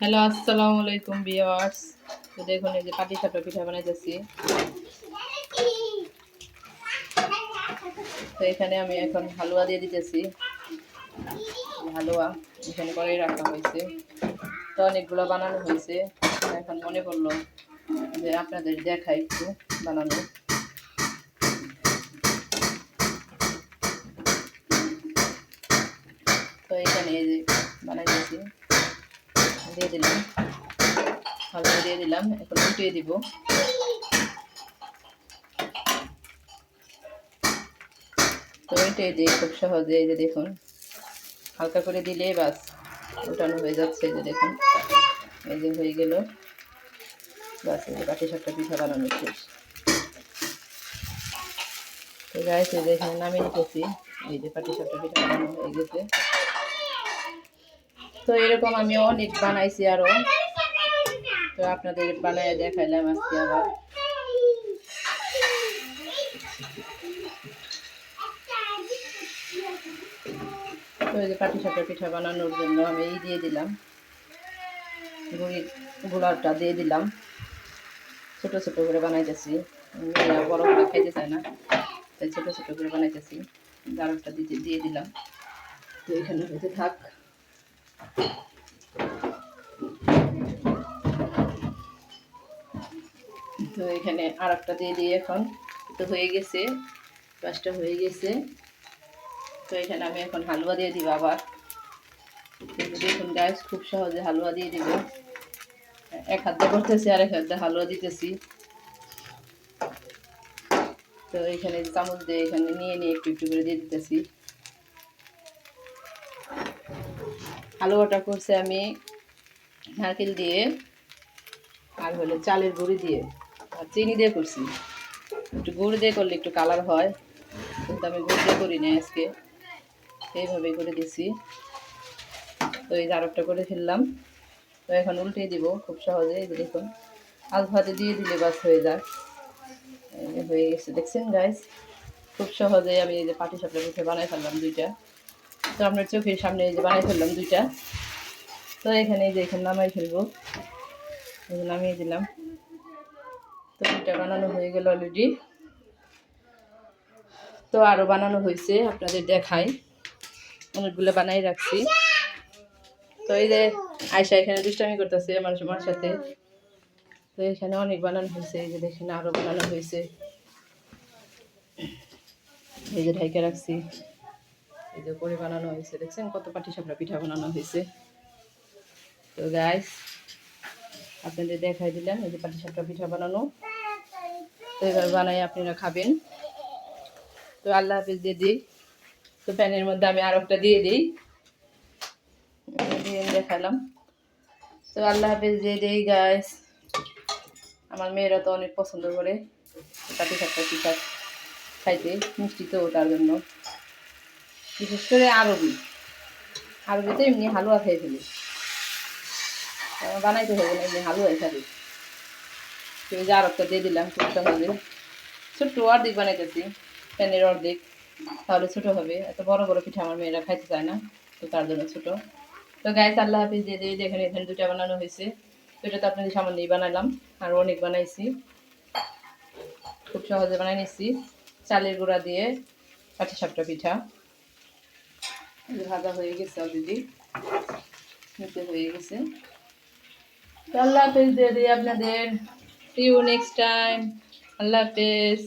Hello, আসসালামু আলাইকুম বিয়ার্স তো দেখুন, এই যে পাটি সাপটা পিঠা বানাইতেছি। তো এখানে আমি এখন হালুয়া দিয়ে দিতেছি। হালুয়া এখানে করেই রাখা হয়েছে। তো অনেকগুলো বানানো হয়েছে। এখন মনে পড়ল যে আপনাদের দেখাই একটু বানানো। তো এখানে এই যে বানাইতেছি। দিয়ে দিলাম। হালকা দিয়ে দিলাম। এখন উঠিয়ে দিব। তো খুব সহজে এই যে দেখুন, হালকা করে দিলে বাস উঠানো হয়ে যাচ্ছে যে দেখুন। এই যে হয়ে গেল। বাস এই যে কাঠি সাপটা পিঠা বানানো শেষ। তো যে এখানে নামিয়ে রেখেছি এই যে পাটি সাপটা পিঠা বানানো হয়ে গেছে। তো এরকম আমি অনেক বানাইছি আরও। তো আপনাদের বানায় দেখাইলাম আজকে আবার। তো এই যে পাটি সাপটা পিঠা বানানোর জন্য আমি এই দিয়ে দিলাম। গুড়ি গুলাটা দিয়ে দিলাম। ছোট ছোট করে বানাইতেছি। বড় করে খাইতে চায় না, তাই ছোট ছোট করে বানাইতেছি। জারটা দিয়ে দিলাম। তো এখানে থাক। তো এখানে আর একটা দিয়ে দিই এখন। তো হয়ে গেছে পাঁচটা হয়ে গেছে। তো এখানে আমি এখন হালুয়া দিয়ে দিব আবার। দেখুন গাছ খুব সহজে হালুয়া দিয়ে দিব। এক হাত করতেছি আর এক হাত হালুয়া দিতেছি। তো এখানে চামচ দিয়ে এখানে নিয়ে নিয়ে একটু একটু করে দিয়ে দিতেছি। হালুয়াটা করছে আমি নারকেল দিয়ে আর হলো চালের গুঁড়ি দিয়ে আর চিনি দিয়ে করছি। একটু গুড় দিয়ে করলে একটু কালার হয়, কিন্তু আমি গুড় দিয়ে করি না আজকে। এইভাবে করে দিছি। তো এই জারকটা করে ফেললাম। তো এখন উল্টে দিব খুব সহজে, এই দেখুন। আলু ভাতে দিয়ে দিলে বাস হয়ে যায় এই যে হয়ে গেছে, দেখছেন গাইস খুব সহজে আমি এই যে পাটি সাপটা পিঠে বানাই ফেললাম দুইটা। তো আপনার চোখের সামনে এই যে বানাই ফেললাম দুইটা। তো এখানে যে এখানে নামাই ফেলব। নামিয়ে দিলাম। তো দুইটা বানানো হয়ে গেল অলরেডি তো আরও বানানো হয়েছে, আপনাদের দেখাই। অনেকগুলো বানাই রাখছি। তো এই যে আয়সা এখানে দুষ্টামি করতেছে আমার আমার সাথে। তো এখানে অনেক বানানো হয়েছে, এই যে দেখেন আরও বানানো হয়েছে। এই যে ঢাইকে রাখছি। এই যে করে বানানো হয়েছে, দেখছেন কত পাটি সাপড়া পিঠা বানানো হয়েছে। তো গাইস আপনাদের দেখাই দিলাম এই যে পাটি সাপটা পিঠা বানানো। তো এবার বানাই আপনারা খাবেন। তো আল্লাহ হাফিজ দিয়ে দিই। তো প্যানের মধ্যে আমি আর একটা দিয়ে দিই। দিয়ে দেখালাম। তো আল্লাহ হাফিজ দিয়ে দিই গাইস আমার মেয়েরা তো অনেক পছন্দ করে পাটি সাপটা পিঠা খাইতে, মিষ্টি তো তার জন্য। বিশেষ করে আরবি। আরবিতে এমনি হালুয়া খেয়ে ফেলি। বানাইতে হবে না, এমনি হালুয়াই খাবি। তো এই যে আর একটা দিয়ে দিলাম খুব হবে। ছোট্ট অর্ধেক বানাইতেছি, প্যানের অর্ধেক। তাহলে ছোট হবে। এত বড় বড় পিঠা আমার মেয়েরা খাইতে চায় না, তো তার জন্য ছোট। তো গাইস আল্লাহ হাফিজ, দিয়ে দিয়ে দেখেন এখানে দুটা বানানো হয়েছে। তো এটা তো আপনাদের সামান্যই বানালাম, আর অনেক বানাইছি। খুব সহজে বানাই নিচ্ছি। চালের গুঁড়া দিয়ে কাঠি সাপটা পিঠা। ভাজা হয়ে গেছে অলরেডি নিতে হয়ে গেছে। আল্লাহ হাফেজ দিয়ে দিই আপনাদের। সি ইউ নেক্সট টাইম আল্লাহ হাফেজ।